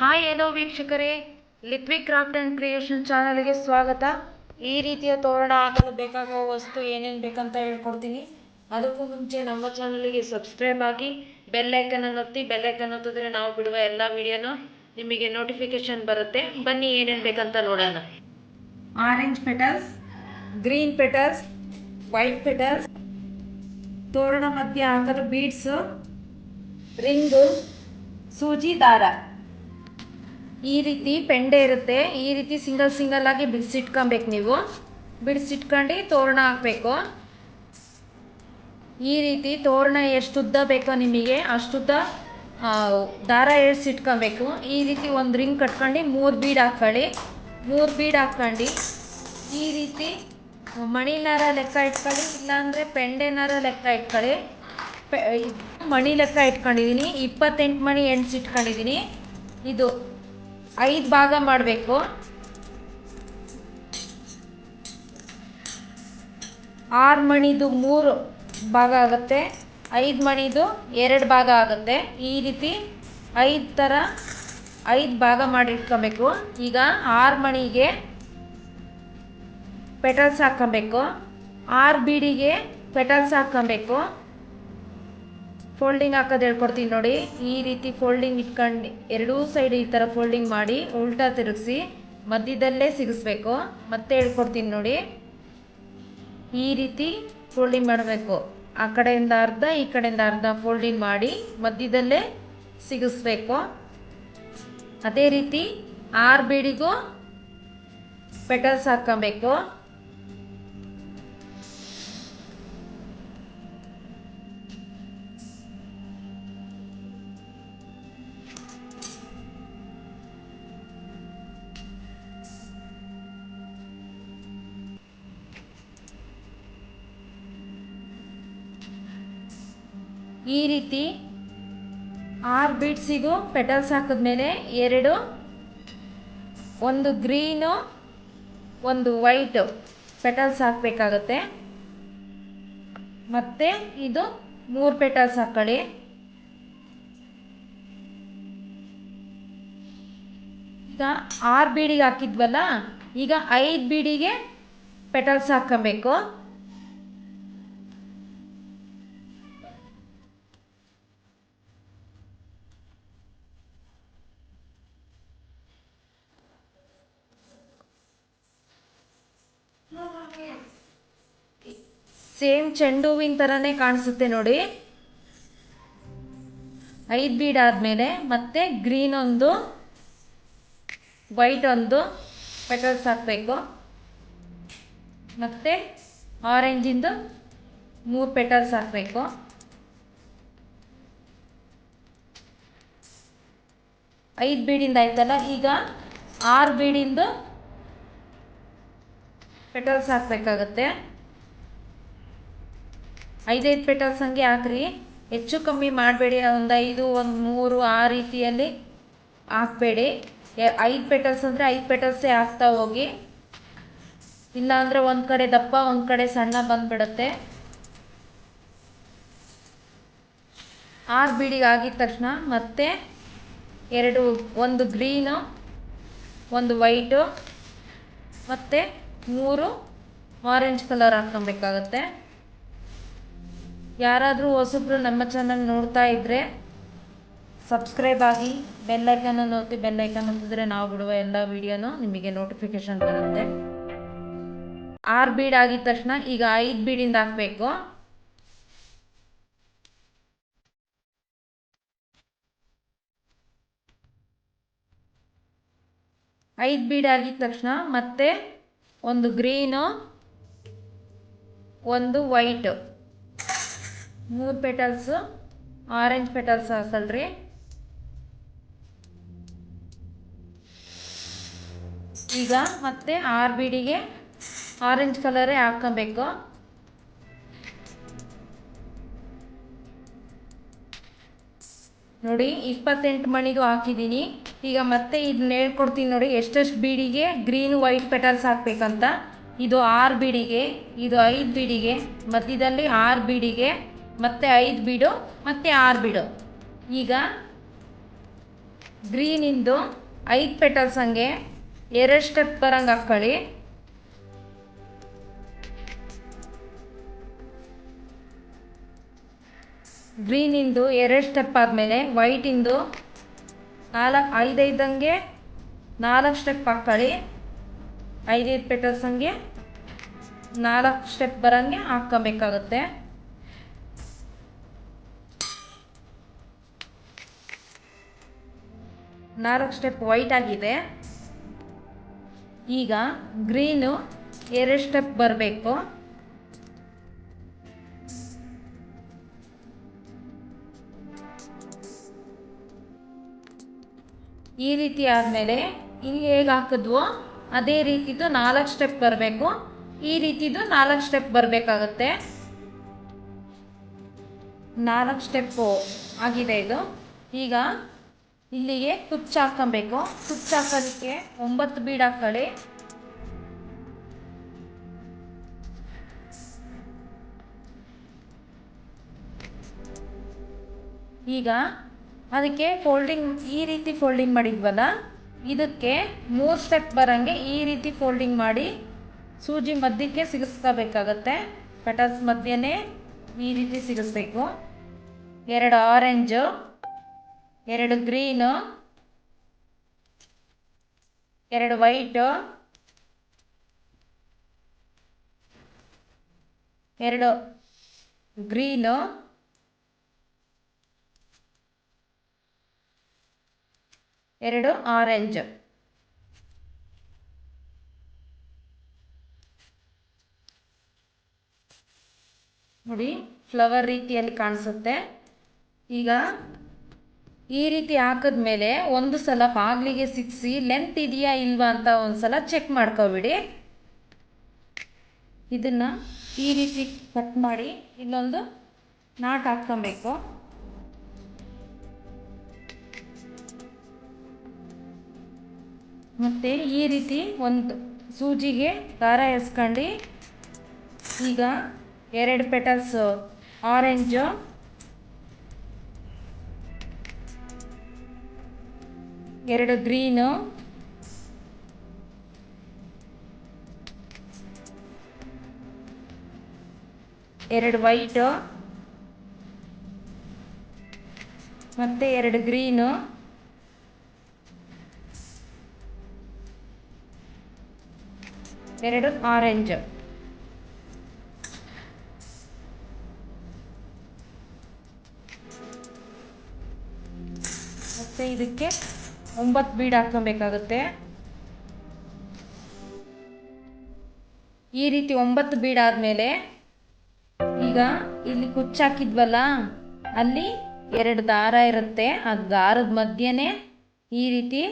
Hi ಎಲ್ಲೋ ವೀಕ್ಷಕರೇ ಲಿತ್ವಿಕ್ craft and creation ಚಾನಲ್ಗೆ ಸ್ವಾಗತ. ಈ ರೀತಿಯ ತೋರಣ ಹಾಕಲು ಬೇಕಾಗುವ ವಸ್ತು ಏನೇನು ಬೇಕಂತ ಹೇಳ್ಕೊಡ್ತೀನಿ. ಅದಕ್ಕೂ ಮುಂಚೆ ನಮ್ಮ ಚಾನಲ್ಗೆ ಸಬ್ಸ್ಕ್ರೈಬ್ ಆಗಿ ಬೆಲ್ ಐಕನನ್ನು ಒತ್ತಿ ಬೆಲ್ಲೈಕನ್ ಒತ್ತಿದ್ರೆ ನಾವು ಬಿಡುವ ಎಲ್ಲ ವಿಡಿಯೋನು ನಿಮಗೆ ನೋಟಿಫಿಕೇಶನ್ ಬರುತ್ತೆ. ಬನ್ನಿ ಏನೇನು ಬೇಕಂತ ನೋಡೋಣ. Orange petals green petals white petals ತೋರಣ ಮಧ್ಯೆ ಹಾಕಲು ಬೀಡ್ಸು ರಿಂಗು ಸೂಜಿ ದಾರ ಈ ರೀತಿ ಪೆಂಡೆ ಇರುತ್ತೆ. ಈ ರೀತಿ ಸಿಂಗಲ್ ಸಿಂಗಲ್ ಆಗಿ ಬಿಡಿಸಿಟ್ಕೊಬೇಕು ನೀವು. ಬಿಡಿಸಿಟ್ಕೊಂಡು ತೋರಣ ಹಾಕಬೇಕು. ಈ ರೀತಿ ತೋರಣ ಎಷ್ಟು ಉದ್ದ ಬೇಕೋ ನಿಮಗೆ ಅಷ್ಟುದ್ದ ದಾರ ಏರ್ಸಿಟ್ಕೊಬೇಕು ಈ ರೀತಿ ಒಂದು ರಿಂಗ್ ಕಟ್ಕೊಂಡು ಮೂರು ಬೀಡ್ ಹಾಕ್ಕೊಳ್ಳಿ. ಮೂರು ಬೀಡ್ ಹಾಕ್ಕೊಂಡು ಈ ರೀತಿ ಮಣಿನಾರ ಲೆಕ್ಕ ಇಟ್ಕೊಳ್ಳಿ. ಇಲ್ಲಾಂದರೆ ಪೆಂಡೆನಾರ ಲೆಕ್ಕ ಇಟ್ಕೊಳ್ಳಿ. ಪೆ ಮಣಿ ಲೆಕ್ಕ ಇಟ್ಕೊಂಡಿದ್ದೀನಿ ಇಪ್ಪತ್ತೆಂಟು ಮಣಿ ಎಣ್ಸಿಟ್ಕೊಂಡಿದ್ದೀನಿ ಇದು ಐದು ಭಾಗ ಮಾಡಬೇಕು. ಆರು ಮಣಿದು ಮೂರು ಭಾಗ ಆಗುತ್ತೆ. ಐದು ಮಣಿದು ಎರಡು ಭಾಗ ಆಗುತ್ತೆ. ಈ ರೀತಿ ಐದು ಥರ ಐದು ಭಾಗ ಮಾಡಿಟ್ಕೋಬೇಕು ಈಗ ಆರು ಮಣಿಗೆ ಪೆಟಲ್ಸ್ ಹಾಕ್ಕೊಬೇಕು. ಆರು ಬೀಡಿಗೆ ಪೆಟಲ್ಸ್ ಹಾಕ್ಕೊಬೇಕು. ಫೋಲ್ಡಿಂಗ್ ಹಾಕೋದು ಹೇಳ್ಕೊಡ್ತೀನಿ ನೋಡಿ. ಈ ರೀತಿ ಫೋಲ್ಡಿಂಗ್ ಇಟ್ಕೊಂಡು ಎರಡೂ ಸೈಡ್ ಈ ಥರ ಫೋಲ್ಡಿಂಗ್ ಮಾಡಿ ಉಲ್ಟಾ ತಿರುಗಿಸಿ ಮಧ್ಯದಲ್ಲೇ ಸಿಗಿಸ್ಬೇಕು. ಮತ್ತೆ ಹೇಳ್ಕೊಡ್ತೀನಿ ನೋಡಿ. ಈ ರೀತಿ ಫೋಲ್ಡಿಂಗ್ ಮಾಡಬೇಕು. ಆ ಕಡೆಯಿಂದ ಅರ್ಧ, ಈ ಕಡೆಯಿಂದ ಅರ್ಧ ಫೋಲ್ಡಿಂಗ್ ಮಾಡಿ ಮಧ್ಯದಲ್ಲೇ ಸಿಗಿಸ್ಬೇಕು. ಅದೇ ರೀತಿ ಆರು ಬೀಡಿಗೂ ಪೆಟಲ್ಸ್ ಹಾಕ್ಕೊಬೇಕು. ಈ ರೀತಿ ಆರು ಬೀಡ್ಸಿಗೂ ಪೆಟಲ್ಸ್ ಹಾಕಿದ್ಮೇಲೆ ಎರಡು, ಒಂದು ಗ್ರೀನು, ಒಂದು ವೈಟು ಪೆಟಲ್ಸ್ ಹಾಕಬೇಕಾಗತ್ತೆ. ಮತ್ತು ಇದು ಮೂರು ಪೆಟಲ್ಸ್ ಹಾಕ್ಕೊಳ್ಳಿ ಈಗ ಆರು ಬೀಡಿಗೆ ಹಾಕಿದ್ವಲ್ಲ, ಈಗ ಐದು ಬೀಡಿಗೆ ಪೆಟಲ್ಸ್ ಹಾಕ್ಕೊಬೇಕು ಸೇಮ್ ಚೆಂಡು ಹೂವಿನ ಥರನೇ ಕಾಣಿಸುತ್ತೆ ನೋಡಿ. ಐದು ಬೀಡ್ ಆದಮೇಲೆ ಮತ್ತೆ ಗ್ರೀನ್ ಒಂದು, ವೈಟ್ ಒಂದು ಪೆಟಲ್ಸ್ ಹಾಕಬೇಕು. ಮತ್ತು ಆರೆಂಜಿಂದು ಮೂರು ಪೆಟಲ್ಸ್ ಹಾಕಬೇಕು. ಐದು ಬೀಡಿಂದ ಆಯ್ತಲ್ಲ, ಈಗ ಆರು ಬೀಡಿಂದು ಪೆಟಲ್ಸ್ ಹಾಕಬೇಕಾಗತ್ತೆ. ಐದೈದು ಪೆಟಲ್ಸ್ ಹಂಗೆ ಹಾಕ್ರಿ. ಹೆಚ್ಚು ಕಮ್ಮಿ ಮಾಡಬೇಡಿ, ಒಂದು ಐದು, ಒಂದು ಮೂರು ಆ ರೀತಿಯಲ್ಲಿ ಹಾಕ್ಬೇಡಿ. ಐದು ಪೆಟಲ್ಸ್ ಅಂದರೆ ಐದು ಪೆಟಲ್ಸೇ ಹಾಕ್ತಾ ಹೋಗಿ. ಇಲ್ಲಾಂದರೆ ಒಂದು ಕಡೆ ದಪ್ಪ, ಒಂದು ಕಡೆ ಸಣ್ಣ ಬಂದುಬಿಡುತ್ತೆ. ಆರು ಬೀಡಿಗೆ ಆಗಿದ ತಕ್ಷಣ ಮತ್ತೆ ಎರಡು, ಒಂದು ಗ್ರೀನು, ಒಂದು ವೈಟು, ಮತ್ತು ಮೂರು ಆರೆಂಜ್ ಕಲರ್ ಹಾಕ್ಕೊಬೇಕಾಗತ್ತೆ. ಯಾರಾದರೂ ಹೊಸಬ್ರು ನಮ್ಮ ಚಾನಲ್ ನೋಡ್ತಾ ಇದ್ದರೆ ಸಬ್ಸ್ಕ್ರೈಬ್ ಆಗಿ ಬೆಲ್ಲೈಕನ್ನು ಒತ್ತಿ ಬೆಲ್ಲೈಕನ್ ಒತ್ತಿದ್ರೆ ನಾವು ಬಿಡುವ ಎಲ್ಲ ವೀಡಿಯೋನು ನಿಮಗೆ ನೋಟಿಫಿಕೇಶನ್ ಬರುತ್ತೆ. ಆರು ಬೀಡ್ ಆಗಿದ ತಕ್ಷಣ ಈಗ ಐದು ಬೀಡಿಂದ ಹಾಕಬೇಕು. ಐದು ಬೀಡ್ ಆಗಿದ ತಕ್ಷಣ ಮತ್ತೆ ಒಂದು ಗ್ರೀನು ಒಂದು ವೈಟು ಮೂರು ಪೆಟಲ್ಸು ಆರೆಂಜ್ ಪೆಟಲ್ಸ್ ಹಾಕಲ್ರಿ ಈಗ ಮತ್ತೆ ಆರು ಬೀಡಿಗೆ ಆರೆಂಜ್ ಕಲರೇ ಹಾಕೋಬೇಕು ನೋಡಿ, ಇಪ್ಪತ್ತೆಂಟು ಮಣಿಗೂ ಹಾಕಿದ್ದೀನಿ. ಈಗ ಮತ್ತೆ ಇದನ್ನ ಹೇಳ್ಕೊಡ್ತೀನಿ ನೋಡಿ, ಎಷ್ಟೆಷ್ಟು ಬೀಡಿಗೆ ಗ್ರೀನ್ ವೈಟ್ ಪೆಟಲ್ಸ್ ಹಾಕ್ಬೇಕಂತ. ಇದು ಆರು ಬೀಡಿಗೆ ಇದು ಐದು ಬೀಡಿಗೆ ಮಧ್ಯದಲ್ಲಿ ಆರು ಬೀಡಿಗೆ ಮತ್ತೆ ಐದು ಬೀಡು, ಮತ್ತೆ ಆರು ಬೀಡು. ಈಗ ಗ್ರೀನಿಂದು ಐದು ಪೆಟಲ್ಸ್ ಹಂಗೆ, ಎರಡು ಸ್ಟೆಪ್ ಬರಂಗೆ ಹಾಕ್ಕೊಳ್ಳಿ ಗ್ರೀನಿಂದು ಎರಡು ಸ್ಟೆಪ್ ಆದಮೇಲೆ ವೈಟಿಂದು ನಾಲ್ಕು ಐದೈದಂಗೆ ನಾಲ್ಕು ಸ್ಟೆಪ್ ಹಾಕ್ಕೊಳ್ಳಿ ಐದೈದು ಪೆಟಲ್ಸ್ ಹಂಗೆ, ನಾಲ್ಕು ಸ್ಟೆಪ್ ಬರೋಂಗೆ ಹಾಕ್ಕೊಬೇಕಾಗುತ್ತೆ. ನಾಲ್ಕು ಸ್ಟೆಪ್ ವೈಟ್ ಆಗಿದೆ. ಈಗ ಗ್ರೀನು ಎರಡು ಸ್ಟೆಪ್ ಬರಬೇಕು. ಈ ರೀತಿ ಆದಮೇಲೆ ಇಲ್ಲಿ ಹೇಗೆ ಹಾಕಿದ್ವೋ ಅದೇ ರೀತಿದು ನಾಲ್ಕು ಸ್ಟೆಪ್ ಬರಬೇಕು. ಈ ರೀತಿದು ನಾಲ್ಕು ಸ್ಟೆಪ್ ಬರಬೇಕಾಗತ್ತೆ. ನಾಲ್ಕು ಸ್ಟೆಪ್ಪು ಆಗಿದೆ ಇದು. ಈಗ ಇಲ್ಲಿಗೆ ಕುಚ್ಚು ಹಾಕ್ಕೊಬೇಕು ಕುಚ್ಚು ಹಾಕೋದಕ್ಕೆ ಒಂಬತ್ತು ಬೀಡ್ ಹಾಕೊಳ್ಳಿ. ಈಗ ಅದಕ್ಕೆ ಫೋಲ್ಡಿಂಗ್ ಈ ರೀತಿ ಫೋಲ್ಡಿಂಗ್ ಮಾಡಿದ್ವಲ್ಲ, ಇದಕ್ಕೆ ಮೂರು ಸ್ಟೆಪ್ ಬರೋಂಗೆ ಈ ರೀತಿ ಫೋಲ್ಡಿಂಗ್ ಮಾಡಿ ಸೂಜಿ ಮಧ್ಯಕ್ಕೆ ಸಿಗಿಸ್ಕೋಬೇಕಾಗತ್ತೆ. ಪೆಟಲ್ಸ್ ಮಧ್ಯನೇ ಈ ರೀತಿ ಸಿಗಿಸ್ಬೇಕು. ಎರಡು ಆರೆಂಜು ಎರಡು ಗ್ರೀನು ಎರಡು ವೈಟು ಎರಡು ಗ್ರೀನು ಎರಡು ಆರೆಂಜ್. ನೋಡಿ ಫ್ಲವರ್ ರೀತಿಯಲ್ಲಿ ಕಾಣಿಸುತ್ತೆ. ಈಗ ಈ ರೀತಿ ಹಾಕಿದ್ಮೇಲೆ ಒಂದು ಸಲ ಬಾಗಿಲಿಗೆ ಸಿಕ್ಕಿಸಿ ಲೆಂತ್ ಇದೆಯಾ ಇಲ್ವಾ ಅಂತ ಒಂದು ಸಲ ಚೆಕ್ ಮಾಡ್ಕೊಬಿಡಿ. ಇದನ್ನು ಈ ರೀತಿ ಕಟ್ ಮಾಡಿ ಇಲ್ಲೊಂದು ನಾಟ್ ಹಾಕ್ಕೊಬೇಕು. ಮತ್ತು ಈ ರೀತಿ ಒಂದು ಸೂಜಿಗೆ ದಾರ ಎಸ್ಕೊಂಡು. ಈಗ ಎರಡು ಪೆಟಲ್ಸು ಆರೆಂಜು ಎರಡು ಗ್ರೀನು. ಎರಡು ವೈಟು. ಮತ್ತು ಎರಡು ಗ್ರೀನು. ಎರಡು ಆರೆಂಜು. ಮತ್ತು ಇದಕ್ಕೆ ಒಂಬತ್ತು ಬೀಡ್ ಹಾಕ್ಕೊಬೇಕಾಗುತ್ತೆ. ಈ ರೀತಿ ಒಂಬತ್ತು ಬೀಡ್ ಆದಮೇಲೆ ಈಗ ಇಲ್ಲಿ ಕುಚ್ಚಾಕಿದ್ವಲ್ಲ ಅಲ್ಲಿ ಎರಡು ದಾರ ಇರುತ್ತೆ. ಆ ದಾರದ ಮಧ್ಯೆನೇ ಈ ರೀತಿ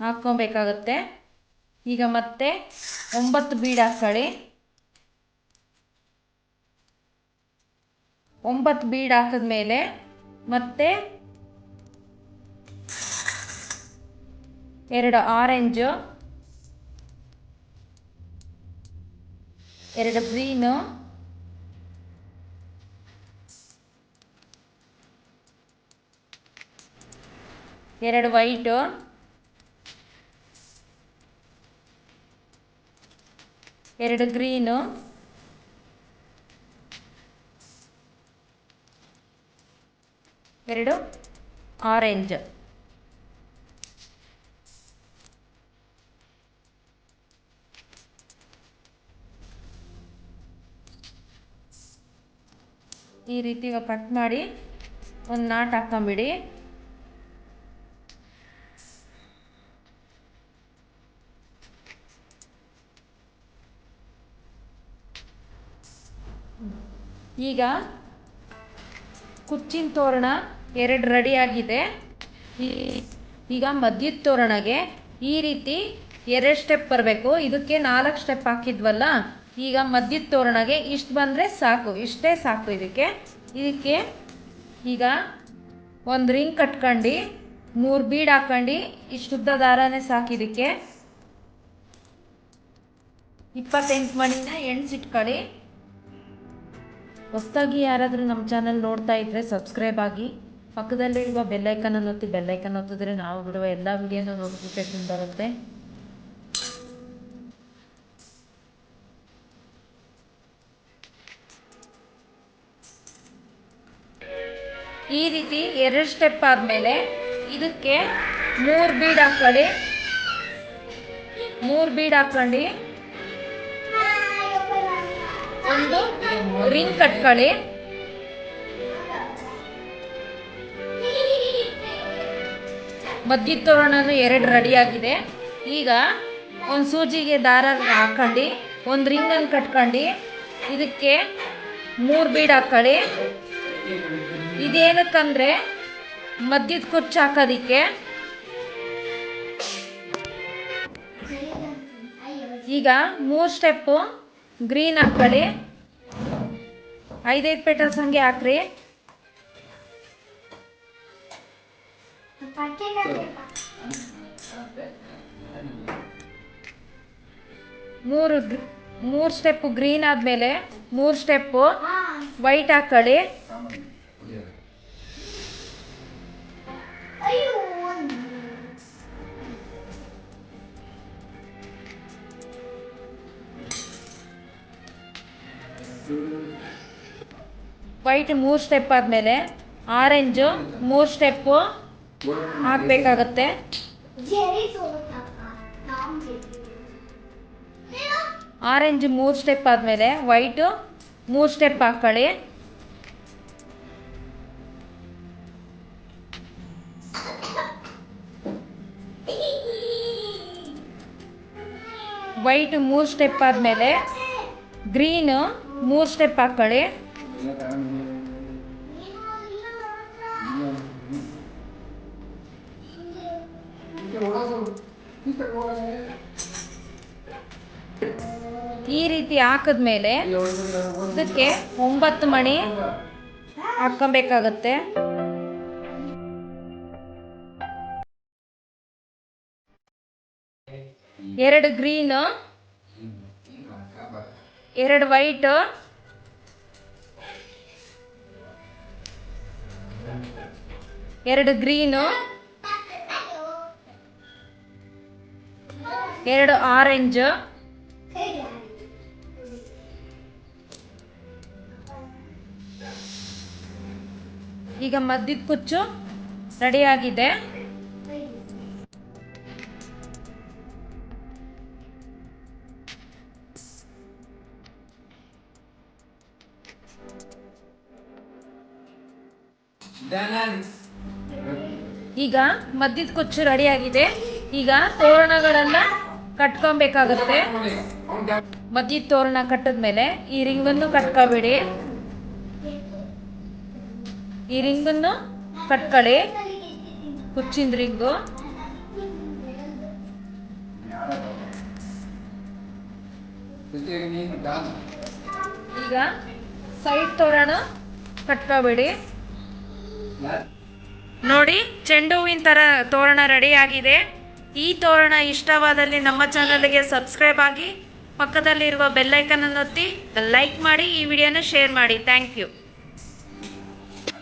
ಹಾಕ್ಕೊಬೇಕಾಗತ್ತೆ. ಈಗ ಮತ್ತೆ ಒಂಬತ್ತು ಬೀಡ್ ಹಾಕೊಳ್ಳಿ ಒಂಬತ್ತು ಬೀಡ್ ಹಾಕಿದ್ಮೇಲೆ ಮತ್ತೆ ಎರಡು ಆರೆಂಜು ಎರಡು ಗ್ರೀನು ಎರಡು ವೈಟು ಎರಡು ಗ್ರೀನು ಎರಡು ಆರೆಂಜ್ ಈ ರೀತಿ ಕಟ್ ಮಾಡಿ ಒಂದು ನಾಟ್ ಹಾಕ್ಕೊಂಬಿಡಿ. ಈಗ ಕುಚ್ಚಿನ ತೋರಣ ಎರಡು ರೆಡಿ ಆಗಿದೆ. ಈ- ಈಗ ಮಧ್ಯದ ತೋರಣಗೆ ಈ ರೀತಿ ಎರಡು ಸ್ಟೆಪ್ ಬರಬೇಕು. ಇದಕ್ಕೆ ನಾಲ್ಕು ಸ್ಟೆಪ್ ಹಾಕಿದ್ವಲ್ಲ? ಈಗ ಮಧ್ಯದ ತೋರಣಗೆ ಇಷ್ಟು ಬಂದರೆ ಸಾಕು, ಇಷ್ಟೇ ಸಾಕು ಇದಕ್ಕೆ. ಇದಕ್ಕೆ ಈಗ ಒಂದು ರಿಂಗ್ ಕಟ್ಕೊಂಡು, ಮೂರು ಬೀಡ್ ಹಾಕೊಂಡು ಇಷ್ಟುದ್ದ ದಾರನೇ ಸಾಕು ಇದಕ್ಕೆ. ಇಪ್ಪತ್ತೆಂಟು ಮಣಿನ ಎಣ್ಸಿಟ್ಕೊಳ್ಳಿ ಹೊಸ್ತಾಗಿ ಯಾರಾದರೂ ನಮ್ಮ ಚಾನಲ್ ನೋಡ್ತಾ ಇದ್ದರೆ ಸಬ್ಸ್ಕ್ರೈಬ್ ಆಗಿ. ಪಕ್ಕದಲ್ಲಿರುವ ಬೆಲ್ಲೈಕನ್ ಒತ್ತಿ ಬೆಲ್ಲೈಕನ್ ಒತ್ತಿದ್ರೆ ನಾವು ಬಿಡುವ ಎಲ್ಲ ವಿಡಿಯೋನ ನೋಟಿಫಿಕೇಶನ್ ಬರುತ್ತೆ. ಈ ರೀತಿ ಎರಡು ಸ್ಟೆಪ್ ಆದಮೇಲೆ ಇದಕ್ಕೆ ಮೂರು ಬೀಡ್ ಹಾಕ್ಕೊಳ್ಳಿ. ಮೂರು ಬೀಡ್ ಹಾಕ್ಕೊಂಡು ಒಂದು ರಿಂಗ್ ಕಟ್ಕೊಳ್ಳಿ. ಮದ್ದಿ ತೋರಣನು ಎರಡು ರೆಡಿಯಾಗಿದೆ ಈಗ ಒಂದು ಸೂಜಿಗೆ ದಾರ ಹಾಕ್ಕೊಂಡು, ಒಂದು ರಿಂಗನ್ನು ಕಟ್ಕೊಂಡು ಇದಕ್ಕೆ ಮೂರು ಬೀಡ್ ಹಾಕೊಳ್ಳಿ ಇದೇನಕ್ಕಂದ್ರೆ ಮದ್ಯದ ಕುಚ್ಚು ಹಾಕೋದಿಕ್ಕೆ. ಈಗ ಮೂರು ಸ್ಟೆಪ್ಪು ಗ್ರೀನ್ ಹಾಕ್ಕೊಳ್ಳಿ ಐದೈದು ಪೆಟಲ್ಸ್ ಹಂಗೆ ಹಾಕ್ರಿ. ಮೂರು ಮೂರು ಸ್ಟೆಪ್ಪು ಗ್ರೀನ್ ಆದಮೇಲೆ ಮೂರು ಸ್ಟೆಪ್ಪು ವೈಟ್ ಹಾಕೊಳ್ಳಿ. ವೈಟ್ ಮೂರು ಸ್ಟೆಪ್ ಆದಮೇಲೆ ಆರೆಂಜು ಮೂರು ಸ್ಟೆಪ್ಪು ಹಾಕಬೇಕಾಗತ್ತೆ. ಆರೆಂಜ್ ಮೂರು ಸ್ಟೆಪ್ ಆದಮೇಲೆ ವೈಟು ಮೂರು ಸ್ಟೆಪ್ ಹಾಕ್ಕೊಳ್ಳಿ ವೈಟ್ ಮೂರು ಸ್ಟೆಪ್ ಆದಮೇಲೆ ಗ್ರೀನು ಮೂರು ಸ್ಟೆಪ್ ಹಾಕ್ಕೊಳ್ಳಿ ಈ ರೀತಿ ಹಾಕಿದ್ಮೇಲೆ ಇದಕ್ಕೆ ಒಂಬತ್ತು ಮಣಿ ಹಾಕೊಬೇಕಾಗತ್ತೆ ಎರಡು ಗ್ರೀನು ಎರಡು ವೈಟು ಎರಡು ಗ್ರೀನು ಎರಡು ಆರೆಂಜು ಈಗ ಮದ್ದಿದ ಕುಚ್ಚು ರೆಡಿಯಾಗಿದೆ. ಈಗ ಮದ್ದಿದ ಕುಚ್ಚು ರೆಡಿಯಾಗಿದೆ ಈಗ ತೋರಣಗಳನ್ನ ಕಟ್ಕೊಬೇಕಾಗತ್ತೆ. ಮದ್ದಿದ ತೋರಣ ಕಟ್ಟಿದ್ಮೇಲೆ ಈ ರಿಂಗನ್ನು ಕಟ್ಕೋಬೇಡಿ. ಈ ರಿಂಗನ್ನು ಕಟ್ಕೊಳ್ಳಿ. ಕುಚ್ಚಿನ ರಿಂಗು ಈಗ ಸೈಡ್ ತೋರಣ ಕಟ್ಕೋಬೇಡಿ. ನೋಡಿ ಚೆಂಡು ಹೂವಿನ ಥರ ತೋರಣ ಆಗಿದೆ. ಈ ತೋರಣ ಇಷ್ಟವಾದಲ್ಲಿ ನಮ್ಮ ಚಾನಲ್ಗೆ ಸಬ್ಸ್ಕ್ರೈಬ್ ಆಗಿ ಪಕ್ಕದಲ್ಲಿರುವ ಬೆಲ್ಲೈಕನ್ ಅನ್ನು ಒತ್ತಿ ಲೈಕ್ ಮಾಡಿ, ಈ ವಿಡಿಯೋನ ಶೇರ್ ಮಾಡಿ. Thank you